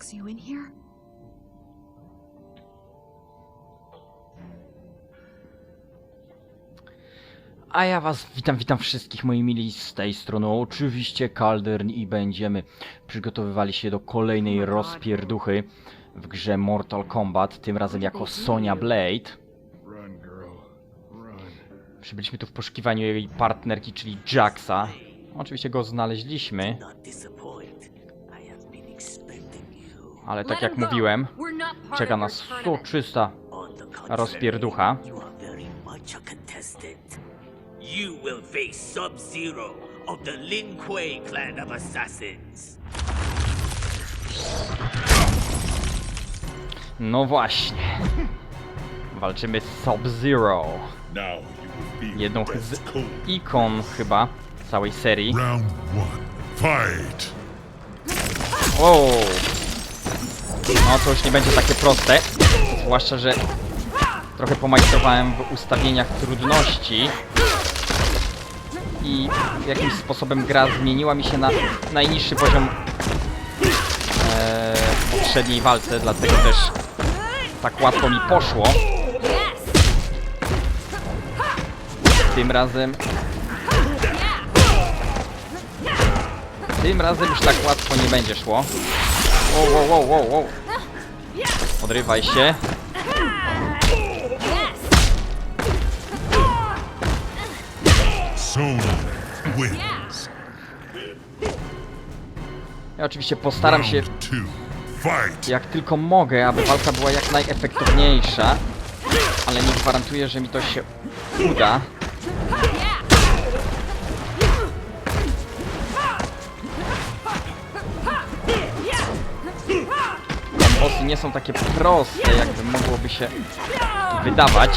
Jax, you in here? A ja was witam, witam wszystkich moi mili z tej strony, oczywiście Kaldern i będziemy przygotowywali się do kolejnej rozpierduchy w grze Mortal Kombat, tym razem jako Sonya Blade. Przybyliśmy tu w poszukiwaniu jej partnerki, czyli Jaxa. Oczywiście go znaleźliśmy, ale tak jak mówiłem, czeka nas tournament. soczysta On the contrary, rozpierducha. you will face Sub-Zero of the Lin Kuei clan of assassins. No właśnie. Walczymy z Sub-Zero. Jedną z ikon chyba całej serii. Round one. Fight! Wow. No to już nie będzie takie proste. Zwłaszcza, że trochę pomajstrowałem w ustawieniach trudności. I jakimś sposobem gra zmieniła mi się na najniższy poziom e, w poprzedniej walce, dlatego też tak łatwo mi poszło. Tym razem Tym razem już tak łatwo nie będzie szło. Wow, wow, wow, wow, wow. Odrywaj się. Ja oczywiście postaram się jak tylko mogę, aby walka była jak najefektowniejsza. Ale nie gwarantuję, że mi to się uda. Nie są takie proste, jakby mogłoby się wydawać.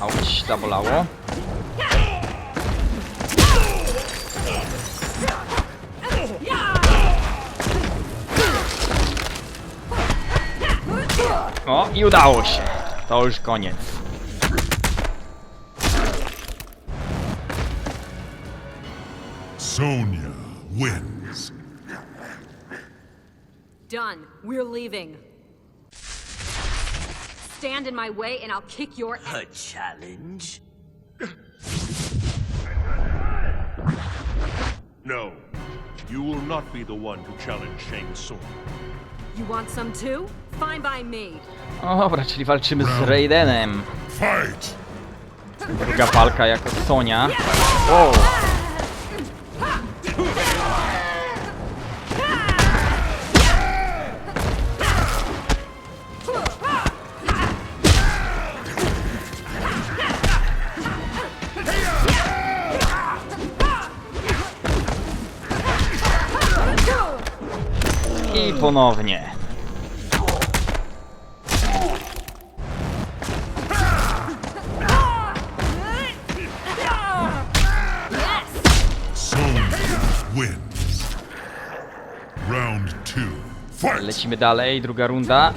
Auć, zabolało. O, i udało się. To już koniec. Sonya wins. Done. We're leaving. Stand in my way and I'll kick your ass. A challenge? No. You will not be the one to challenge Shang Tsung. You want some too? Fine by me. O dobra, czyli walczymy z Raidenem. Fight! Druga walka jako Sonia. O! I ponownie. Lecimy dalej, druga runda.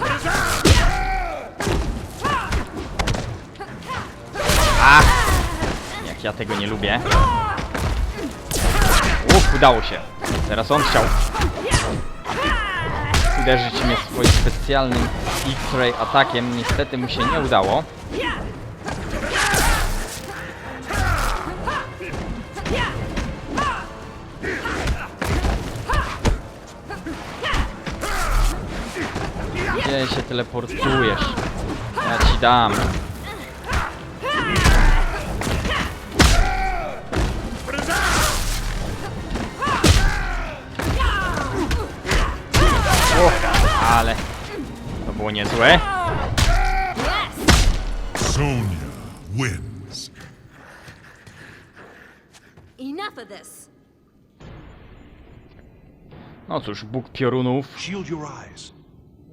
Ach! Jak ja tego nie lubię. Uff, udało się. Teraz on chciał uderzyć mnie swoim specjalnym X-ray atakiem. Niestety mu się nie udało. Gdzie się teleportujesz? Ja ci dam. Było niezłe. Sonya wins. Enough of this. No cóż, Bóg piorunów, Shield your eyes.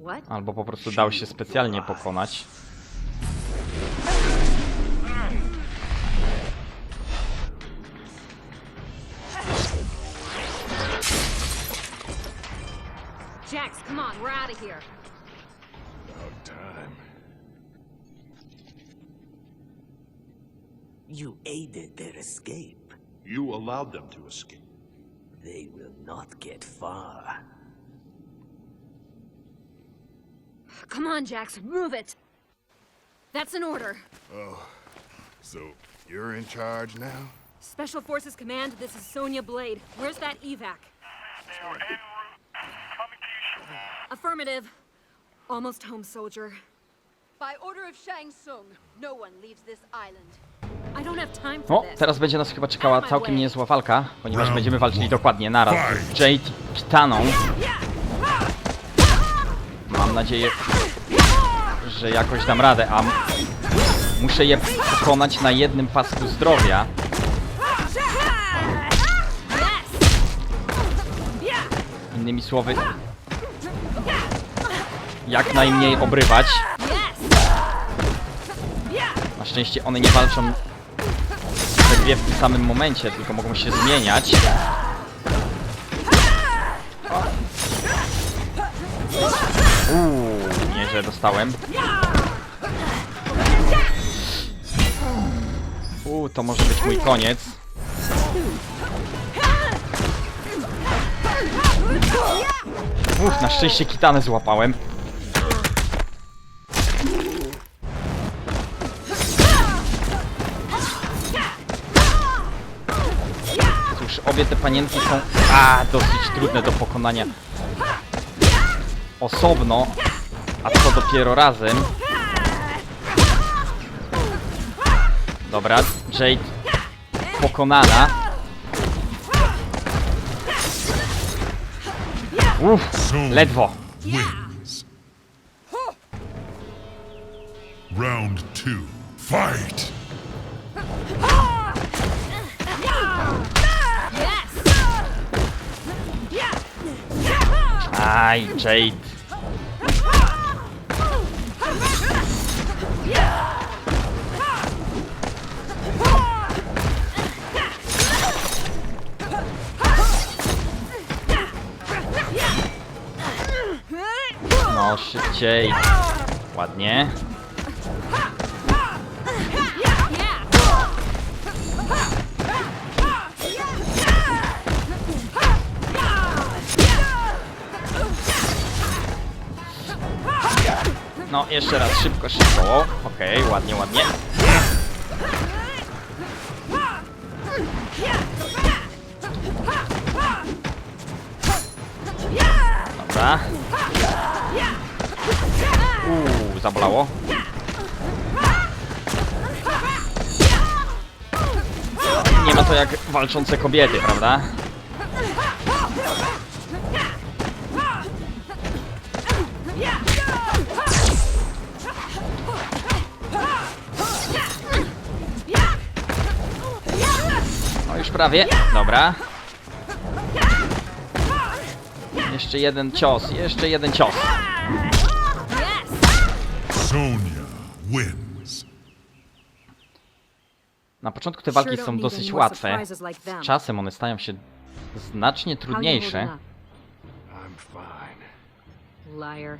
What? albo po prostu dał się specjalnie pokonać. Jax, come on, we're out of here. You aided their escape. You allowed them to escape. They will not get far. Come on, Jax, move it! That's an order. Oh, so, you're in charge now? Special Forces Command, this is Sonya Blade. Where's that evac? They are en route, coming to you shortly. Affirmative. Almost home, soldier. By order of Shang Tsung, no one leaves this island. O, teraz będzie nas chyba czekała całkiem niezła walka, ponieważ będziemy walczyli dokładnie naraz z Jade i Kitaną. Mam nadzieję, że jakoś dam radę, a muszę je pokonać na jednym pasku zdrowia. Innymi słowy, jak najmniej obrywać. Na szczęście one nie walczą dwie w tym samym momencie, tylko mogą się zmieniać. Uuu, nieźle dostałem. Uuu, to może być mój koniec. Uff, na szczęście kitanę złapałem. Cóż, obie te panienki są a, dosyć trudne do pokonania osobno, a co dopiero razem. Dobra, Jade pokonana. Uff, ledwo. Round two. Fight! Aj, Jade. No, szybciej. Ładnie. No, jeszcze raz, szybko, szybko. Okej, ładnie, ładnie. Dobra. Uuu, zabolało. Nie ma to jak walczące kobiety, prawda? Prawie. Dobra. Jeszcze jeden cios, jeszcze jeden cios. Sonya wins. Na początku te walki są dosyć łatwe. Z czasem one stają się znacznie trudniejsze. I'm fine. Liar.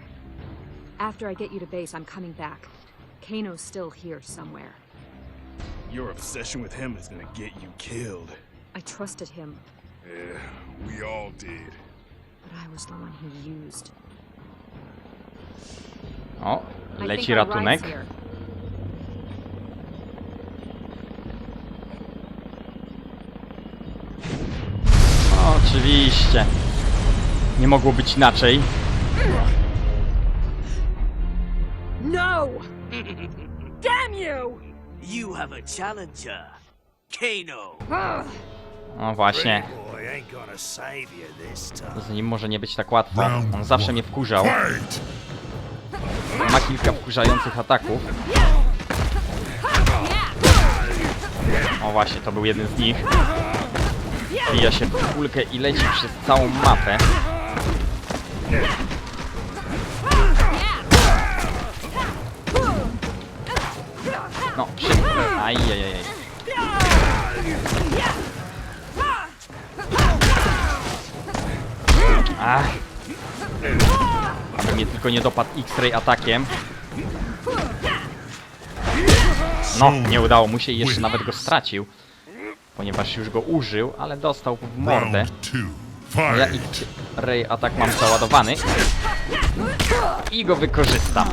After I get you to base, I'm coming back. Kano's still here somewhere. Your obsession with him is gonna get you killed. I trusted him, Yeah, we all did. but I was the one he used. O, leci ratunek. Oczywiście. Nie mogło być inaczej. No! Damn you! You have a challenger. Kano. No właśnie, z nim może nie być tak łatwo. On zawsze mnie wkurzał. Ma kilka wkurzających ataków. O właśnie, to był jeden z nich. Wbija się w kulkę i leci przez całą mapę. No, szybko. Ajajaj. Tylko nie dopadł X-Ray atakiem. No, nie udało mu się i jeszcze nawet go stracił. Ponieważ już go użył, ale dostał w mordę. Ja Fight. i Ray atak mam załadowany. I go wykorzystam.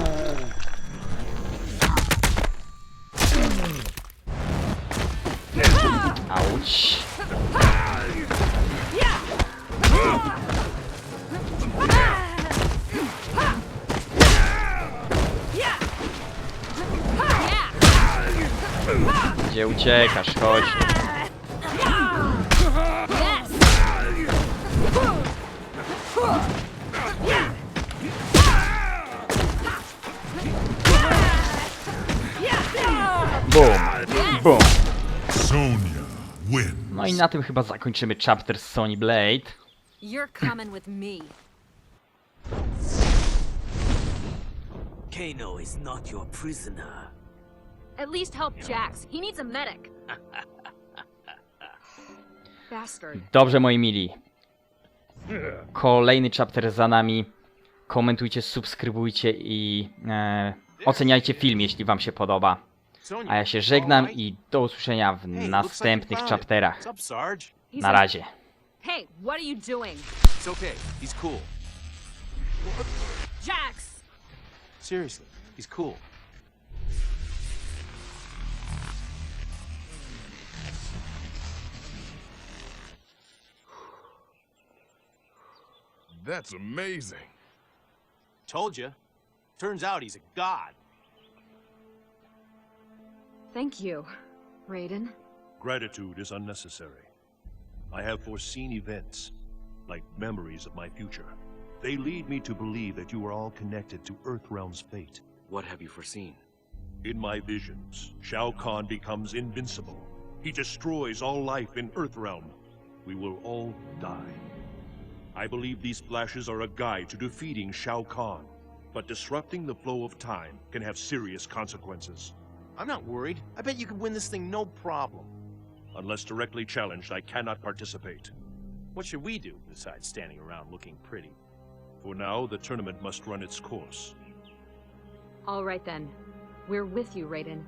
Gdzie uciekasz? Chodź. Boom. Boom. Sonya wins. No i na tym chyba zakończymy chapter z Sony Blade. You're coming with me. Kano is not your prisoner. At least help Jax. He needs a medic. Bastard. Dobrze, moi mili. Kolejny chapter za nami. Komentujcie, subskrybujcie i e, oceniajcie film, jeśli wam się podoba. A ja się żegnam i do usłyszenia w następnych chapterach. What's up, Sarge? He's Na razie. Hey, what are you doing? It's okay. He's cool. Jax! Seriously, he's cool. That's amazing. Told you. Turns out he's a god. Thank you, Raiden. Gratitude is unnecessary. I have foreseen events, like memories of my future. They lead me to believe that you are all connected to Earthrealm's fate. What have you foreseen? In my visions, Shao Kahn becomes invincible. He destroys all life in Earthrealm. We will all die. I believe these flashes are a guide to defeating Shao Kahn. But disrupting the flow of time can have serious consequences. I'm not worried. I bet you can win this thing no problem. Unless directly challenged, I cannot participate. What should we do besides standing around looking pretty? For now, the tournament must run its course. All right then. We're with you, Raiden.